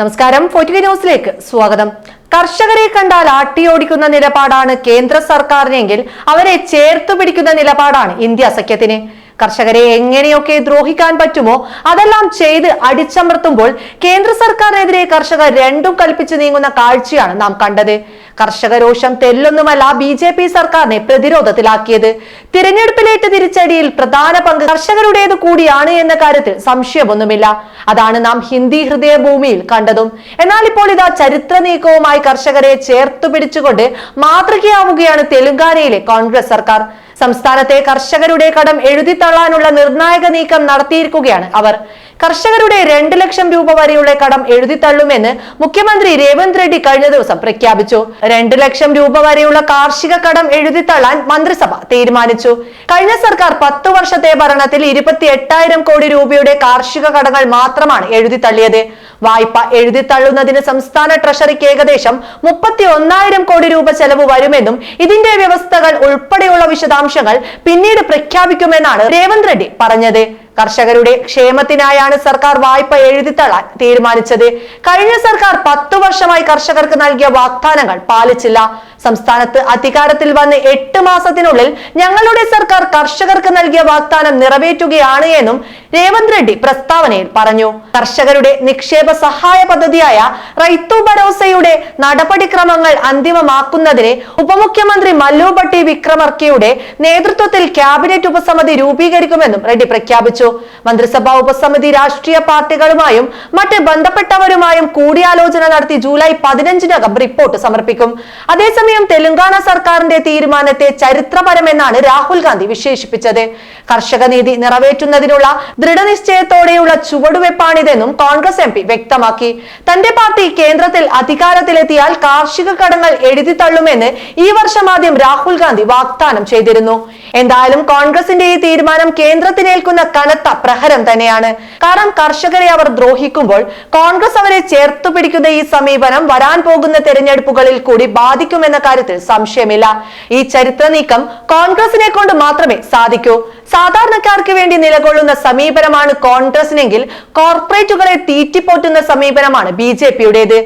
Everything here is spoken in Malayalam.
നമസ്കാരം. ഫോർട്ടി ന്യൂസിലേക്ക് സ്വാഗതം. കർഷകരെ കണ്ടാൽ ആട്ടിയോടിക്കുന്ന നിലപാടാണ് കേന്ദ്ര സർക്കാരിനെങ്കിൽ അവരെ ചേർത്തു പിടിക്കുന്ന നിലപാടാണ് ഇന്ത്യ സഖ്യത്തിന്. കർഷകരെ എങ്ങനെയൊക്കെ ദ്രോഹിക്കാൻ പറ്റുമോ അതെല്ലാം ചെയ്ത് അടിച്ചമർത്തുമ്പോൾ കേന്ദ്ര സർക്കാരിനെതിരെ കർഷകർ രണ്ടും കൽപ്പിച്ചു നീങ്ങുന്ന കാഴ്ചയാണ് നാം കണ്ടത്. കർഷക രോഷം തെല്ലൊന്നുമല്ല ബി ജെ പി സർക്കാരിനെ പ്രതിരോധത്തിലാക്കിയത്. തിരഞ്ഞെടുപ്പിലേറ്റ് തിരിച്ചടിയിൽ പ്രധാന പങ്ക് കർഷകരുടേത് കൂടിയാണ് എന്ന കാര്യത്തിൽ സംശയമൊന്നുമില്ല. അതാണ് നാം ഹിന്ദി ഹൃദയഭൂമിയിൽ കണ്ടതും. എന്നാൽ ഇപ്പോൾ ഇതാ ചരിത്ര നീക്കവുമായി കർഷകരെ ചേർത്തു പിടിച്ചുകൊണ്ട് മാതൃകയാവുകയാണ് തെലുങ്കാനയിലെ കോൺഗ്രസ് സർക്കാർ. സംസ്ഥാനത്തെ കർഷകരുടെ കടം എഴുതിത്തള്ളാനുള്ള നിർണായക നീക്കം നടത്തിയിരിക്കുകയാണ് അവർ. കർഷകരുടെ രണ്ട് ലക്ഷം രൂപ വരെയുള്ള കടം എഴുതിത്തള്ളുമെന്ന് മുഖ്യമന്ത്രി രേവന്ത് റെഡ്ഡി കഴിഞ്ഞ ദിവസം പ്രഖ്യാപിച്ചു. രണ്ട് ലക്ഷം രൂപ വരെയുള്ള കാർഷിക കടം എഴുതിത്തള്ളാൻ മന്ത്രിസഭ തീരുമാനിച്ചു. കഴിഞ്ഞ സർക്കാർ പത്ത് വർഷത്തെ ഭരണത്തിൽ ഇരുപത്തി എട്ടായിരം കോടി രൂപയുടെ കാർഷിക കടങ്ങൾ മാത്രമാണ് എഴുതിത്തള്ളിയത്. വായ്പ എഴുതിത്തള്ളുന്നതിന് സംസ്ഥാന ട്രഷറിക്ക് ഏകദേശം മുപ്പത്തി ഒന്നായിരം കോടി രൂപ ചെലവ് വരുമെന്നും ഇതിന്റെ വ്യവസ്ഥകൾ ഉൾപ്പെടെയുള്ള വിശദാംശങ്ങൾ പിന്നീട് പ്രഖ്യാപിക്കുമെന്നാണ് രേവന്ത് റെഡ്ഡി പറഞ്ഞത്. കർഷകരുടെ ക്ഷേമത്തിനായാണ് സർക്കാർ വായ്പ എഴുതിത്തള്ളാൻ തീരുമാനിച്ചത്. കഴിഞ്ഞ സർക്കാർ പത്തു വർഷമായി കർഷകർക്ക് നൽകിയ വാഗ്ദാനങ്ങൾ പാലിച്ചില്ല. സംസ്ഥാനത്ത് അധികാരത്തിൽ വന്ന് എട്ട് മാസത്തിനുള്ളിൽ ഞങ്ങളുടെ സർക്കാർ കർഷകർക്ക് നൽകിയ വാഗ്ദാനം നിറവേറ്റുകയാണ് എന്നും രേവന്ത് റെഡ്ഡി പ്രസ്താവനയിൽ പറഞ്ഞു. കർഷകരുടെ നിക്ഷേപ സഹായ പദ്ധതിയായ റൈത്തു ഭരോസയുടെ നടപടിക്രമങ്ങൾ അന്തിമമാക്കുന്നതിന് ഉപമുഖ്യമന്ത്രി മല്ലു ഭട്ടി വിക്രമർക്കയുടെ നേതൃത്വത്തിൽ ക്യാബിനറ്റ് ഉപസമിതി രൂപീകരിക്കുമെന്നും റെഡ്ഡി പ്രഖ്യാപിച്ചു. മന്ത്രിസഭാ ഉപസമിതി രാഷ്ട്രീയ പാർട്ടികളുമായും മറ്റ് ബന്ധപ്പെട്ടവരുമായും കൂടിയാലോചന നടത്തി ജൂലൈ പതിനഞ്ചിനകം റിപ്പോർട്ട് സമർപ്പിക്കും. അതേസമയം തെലങ്കാന സർക്കാരിന്റെ തീരുമാനത്തെ ചരിത്രപരമെന്നാണ് രാഹുൽ ഗാന്ധി വിശേഷിപ്പിച്ചത്. കർഷക നീതി നിറവേറ്റുന്നതിനുള്ള ദൃഢനിശ്ചയത്തോടെയുള്ള ചുവടുവെപ്പാണിതെന്നും കോൺഗ്രസ് എം പി വ്യക്തമാക്കി. തന്റെ പാർട്ടി കേന്ദ്രത്തിൽ അധികാരത്തിലെത്തിയാൽ കാർഷിക കടങ്ങൾ എഴുതി തള്ളുമെന്ന് ഈ വർഷം ആദ്യം രാഹുൽ ഗാന്ധി വാഗ്ദാനം ചെയ്തിരുന്നു. എന്തായാലും കോൺഗ്രസിന്റെ ഈ തീരുമാനം കേന്ദ്രത്തിനേൽക്കുന്ന കനത്ത പ്രഹരം തന്നെയാണ്. കാരണം കർഷകരെ അവർ ദ്രോഹിക്കുമ്പോൾ കോൺഗ്രസ് അവരെ ചേർത്തു പിടിക്കുന്ന ഈ സമീപനം വരാൻ പോകുന്ന തെരഞ്ഞെടുപ്പുകളിൽ കൂടി ബാധിക്കുമെന്ന കാര്യത്തിൽ സംശയമില്ല. ഈ ചരിത്ര നീക്കം കോൺഗ്രസിനെ കൊണ്ട് മാത്രമേ സാധിക്കൂ. സാധാരണക്കാർക്ക് വേണ്ടി നിലകൊള്ളുന്ന സമീപനമാണ് കോൺഗ്രസിനെങ്കിൽ കോർപ്പറേറ്റുകളെ തീറ്റിപ്പോറ്റുന്ന സമീപനമാണ് ബി ജെ പിയുടേത്.